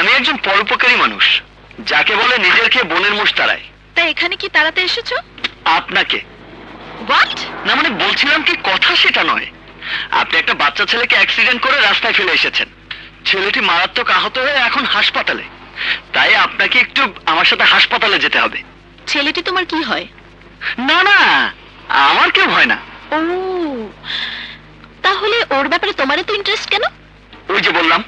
আমি একজন পরোপকারী মানুষ যাকে বলে নিজের খেয়ে বোনের মোষ তাড়ায়। তা এখানে কি তাড়াতে এসেছ? আপনাকে। হোয়াট না মানে বলছিলাম কি কথা সেটা নয়। আপনি একটা বাচ্চা ছেলেকে অ্যাক্সিডেন্ট করে রাস্তায় ফেলে এসেছেন। ছেলেটি মারাত্মক আহত হয়ে এখন হাসপাতালে। তাই আপনাকে একটু আমার সাথে হাসপাতালে যেতে হবে। ছেলেটি তোমার কি হয়? না না আমার কেউ হয় না। ও তাহলে ওর ব্যাপারে তোমার এত ইন্টারেস্ট কেন? ওই যে বললাম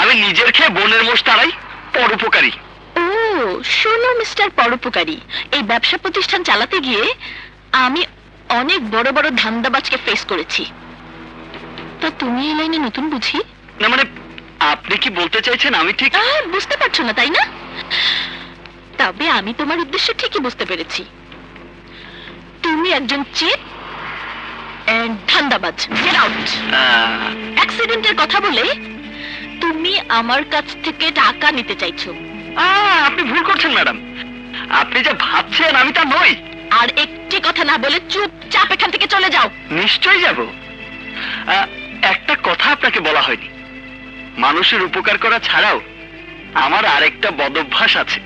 আমি নিজের খেয়ে বোনের মোষ তাড়াই পরোপকারী। ও শোনো মিস্টার পরোপকারী এই ব্যবসা প্রতিষ্ঠান চালাতে গিয়ে আমি অনেক বড় বড় ধান্দাবাজকে ফেস করেছি। তা তুমি এই লাইনে নতুন বুঝি? না মানে আপনি কি বলতে চাইছেন আমি ঠিক? বুঝতে পারছ না তাই না? তবে আমি তোমার উদ্দেশ্য ঠিকই বুঝতে পেরেছি। তুমি একজন চিপ এন্ড ধান্দাবাজ গেট আউট অ্যাক্সিডেন্টের কথা বলে তুমি আমার কাছ থেকে টাকা নিতে চাইছো। আপনি ভুল করছেন ম্যাডাম। আপনি যা ভাবছেন আমি তা নই। আর একটি কথা না বলে চুপচাপ এখান থেকে চলে যাও। নিশ্চয়ই যাব। একটা কথা আপনাকে বলা হয়নি। মানুষের উপকার করা ছাড়াও আমার আরেকটা বদভ্যাস আছে।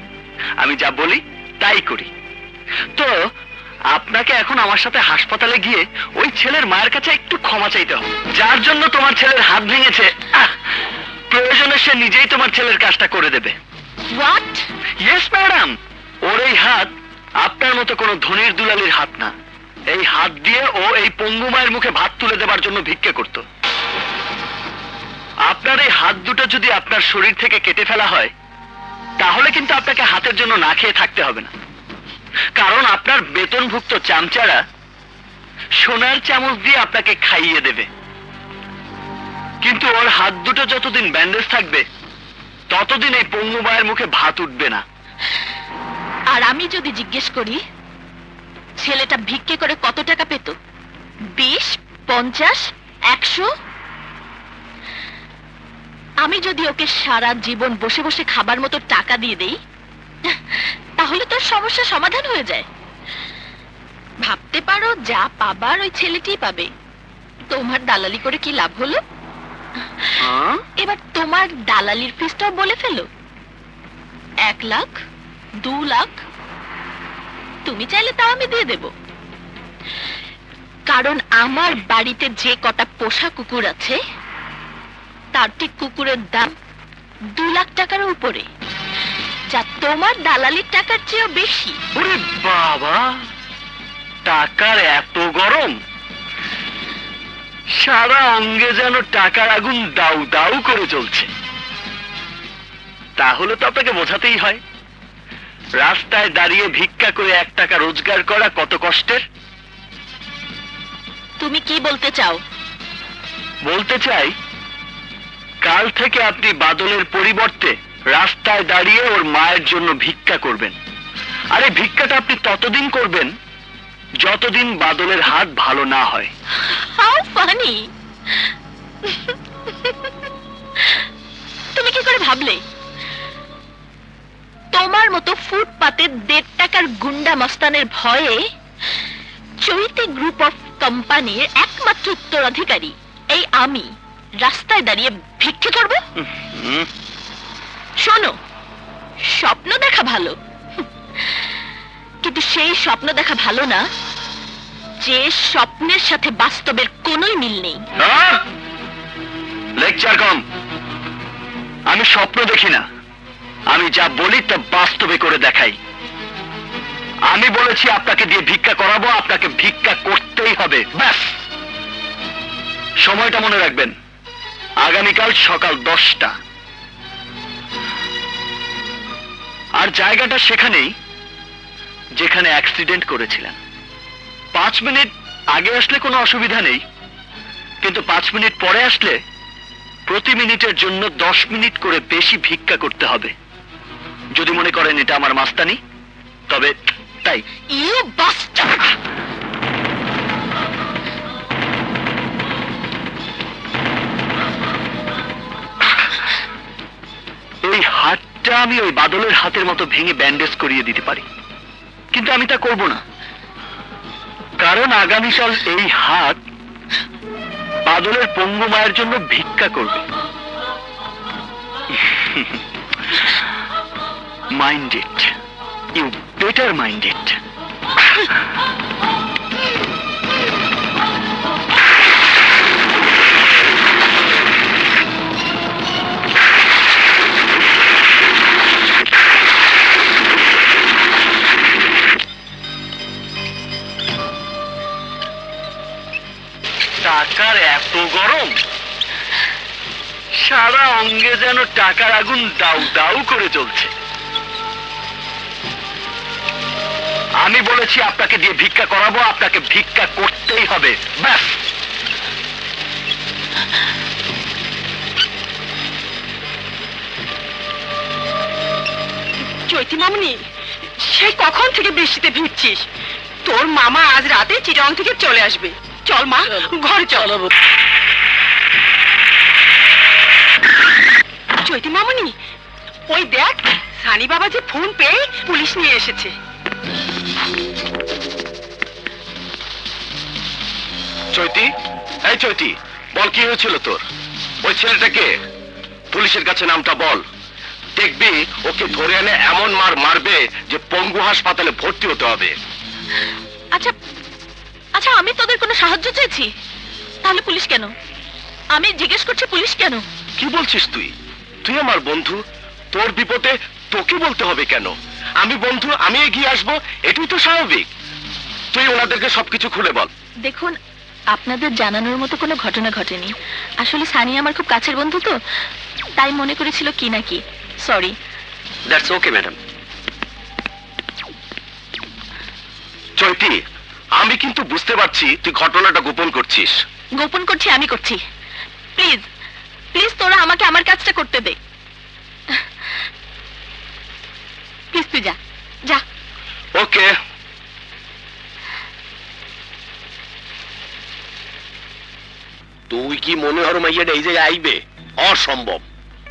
আমি যা বলি তাই করি। তো আপনাকে এখন আমার সাথে হাসপাতালে গিয়ে ওই ছেলের মায়ের কাছে একটু ক্ষমা চাইতে হবে। যার জন্য তোমার ছেলের হাত ভেঙেছে আহ, প্রয়োজনে সে নিজেই তোমার ছেলের কাজটা করে দেবে। হোয়াট ইয়েস ম্যাডাম ওর এই হাত আপনার মতো কোনো ধনির দুলালির হাত না। এই হাত দিয়ে ও এই পঙ্গু মায়ের মুখে ভাত তুলে দেবার জন্য ভিক্ষে করত। আপনার এই হাত দুটো যদি আপনার শরীর থেকে কেটে ফেলা হয় তাহলে কিন্তু আপনাকে হাতের জন্য না খেয়ে থাকতে হবে না। কারণ আপনার বেতনভুক্ত চামচারা সোনার চামচ দিয়ে আপনাকে খাইয়ে দেবে। কিন্তু ওর হাত দুটো যতদিন ব্যান্ডেজ থাকবে, ততদিন এই পঙ্গু মায়ের মুখে ভাত উঠবে না। আর আমি যদি জিজ্ঞেস করি, ছেলেটা ভিক্ষে করে কত টাকা পেত? বিশ, পঞ্চাশ, একশো? আমি যদি ওকে সারা জীবন বসে বসে খাবার মতো টাকা দিয়ে দেই, তাহলে তোর সমস্যা সমাধান হয়ে যায়। ভাবতে পারো, যা পাবার ওই ছেলেটি পাবে। তোমার দালালি করে কি লাভ হলো? এবার তোমার দালালির ফিসটাও বলে ফেলো। এক লাখ, দু লাখ, তুমি চাইলে তাও আমি দিয়ে দেব। কারণ আমার বাড়িতে যে কটা পোষা কুকুর আছে, তার ঠিক কুকুরের দাম দু লাখ টাকার উপরে। যা তোমার দালালির টাকার চেয়েও বেশি। ওরে বাবা, টাকার এত গরম? সারা অঙ্গে যেন টাকার আগুন দাউ দাউ করে চলছে। তাহলে তো আপনাকে বোঝাতেই হয়। রাস্তায় দাঁড়িয়ে ভিক্ষা করে এক টাকা রোজগার করা কত কষ্টের? তুমি কি বলতে চাও? বলতে চাই কাল থেকে আপনি বাদলের পরিবর্তে রাস্তায় দাঁড়িয়ে ওর মায়ের জন্য ভিক্ষা করবেন। আরে ভিক্ষাটা আপনি ততদিন করবেন যতদিন বাদলের হাত ভালো না হয়। হাউ ফানি তুমি কি করে ভাবলে? তোমার মতো ফুটপাতে দেড় টাকার গুন্ডা মস্তানের ভয়ে চৈতে গ্রুপ অফ কোম্পানির একমাত্র উত্তরাধিকারী এই আমি রাস্তায় দাঁড়িয়ে ভিক্ষে করব? শোনো স্বপ্ন দেখা ভালো। কিন্তু সেই স্বপ্ন দেখা ভালো না, যে স্বপ্নের সাথে বাস্তবের কোনোই মিল নেই। লেকচার কম। আমি স্বপ্ন দেখি না। আমি যা বলি তা বাস্তবে করে দেখাই। আমি বলেছি আপনাকে দিয়ে ভিক্ষা করাবো, আপনাকে ভিক্ষা করতেই হবে। ব্যাস! সময়টা মনে রাখবেন। আগামীকাল সকাল দশটা। আর জায়গাটা সেখানেই। যেখানে অ্যাক্সিডেন্ট করেছিলেন পাঁচ মিনিট আগে আসলে কোনো অসুবিধা নেই কিন্তু পাঁচ মিনিট পরে আসলে প্রতি মিনিটের জন্য দশ মিনিট করে বেশি ভিক্ষা করতে হবে। যদি মনে করেন এটা আমার মাস্তানি তবে তাই। ইউ বাস্টার্ড এই হাতটা আমি ওই বাদলের হাতের মতো ভেঙে ব্যান্ডেজ করিয়ে দিতে পারি। কিন্তু আমি তা করব না। কারণ আগামীকাল এই হাত বাদলের পঙ্গু মায়ের জন্য ভিক্ষা করবে। মাইন্ডেড ইউ বেটার মাইন্ডেড এত গরম। সারা অঙ্গে যেন টাকার আগুন দাউ দাউ করে চলছে আমি বলেছি আপনাকে দিয়ে ভিক্ষা করাবো আপনাকে ভিক্ষা করতেই হবে। ব্যাস। চৈতি মামনি সেই কখন থেকে বৃষ্টিতে ভিড়ছিস তোর মামা আজ রাতে চিরং থেকে চলে আসবে। চল মা ঘরে চল। চৈতি মামনি ওই দেখ সানি বাবা যে ফোন পেয়ে পুলিশ নিয়ে এসেছে। চৈতি এই চৈতি বল কি হয়েছিল তোর? ওই ছেলেটাকে পুলিশের কাছে নামটা বল। দেখবি ওকে ধরে এনে এমন মার মারবে যে পঙ্গু হাসপাতালে ভর্তি হতে হবে। আচ্ছা আচ্ছা আমি তোদের কোনো সাহায্য চাইছি? তাহলে পুলিশ কেন? আমি জিজ্ঞেস করছি পুলিশ কেন? কি বলছিস তুই? তুই আমার বন্ধু তোর বিপদে তোকে বলতে হবে কেন? আমি বন্ধু আমি এগিয়ে আসব এটাই তো স্বাভাবিক। তুই ওনাদেরকে সবকিছু খুলে বল। দেখুন আপনাদের জানানোর মতো কোনো ঘটনা ঘটেনি। আসলে সানি আমার খুব কাছের বন্ধু তো তাই মনে করেছিল কি না কি। Sorry that's okay madam Chaiti আমি কিন্তু বুঝতে পারছি তুই ঘটনাটা গোপন করছিস। গোপন করছি আমি করছি। প্লিজ প্লিজ তোরা আমাকে আমার কাজটা করতে দে। প্লিজ তুই যা যা। ওকে। তুই কি মনে হর মাইয়াটা এই জায়গায় আইবে? অসম্ভব।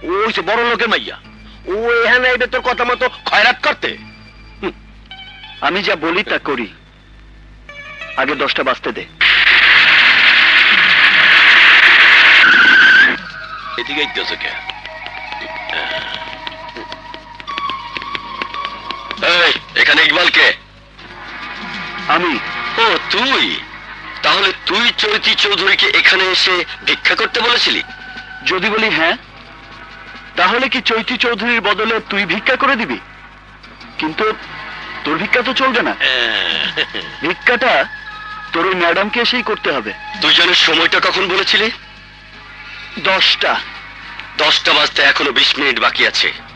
ওই যে বড় লোকের মাইয়া। ও এখানে আইবে তোর কথা মতো খয়রাত করতে? আমি যা বলি তা করি। আগে দশটা বাজতে দে। এদিকে আইতেছে কে? এই, এখানে ইকবাল কে? আমি। ও তুই? তাহলে তুই চৈতি চৌধুরীকে এখানে এসে ভিক্ষা করতে বলেছিলি? যদি বলি হ্যাঁ তাহলে কি চৈতি চৌধুরীর বদলে তুই ভিক্ষা করে দিবি? কিন্তু তোর ভিক্ষা তো চলবে না। ভিক্ষাটা তোর ওই ম্যাডামকে এসেই করতে হবে। দুজনের সময়টা কখন বলেছিলি? দশটা। দশটা বাজতে এখনও বিশ মিনিট বাকি আছে।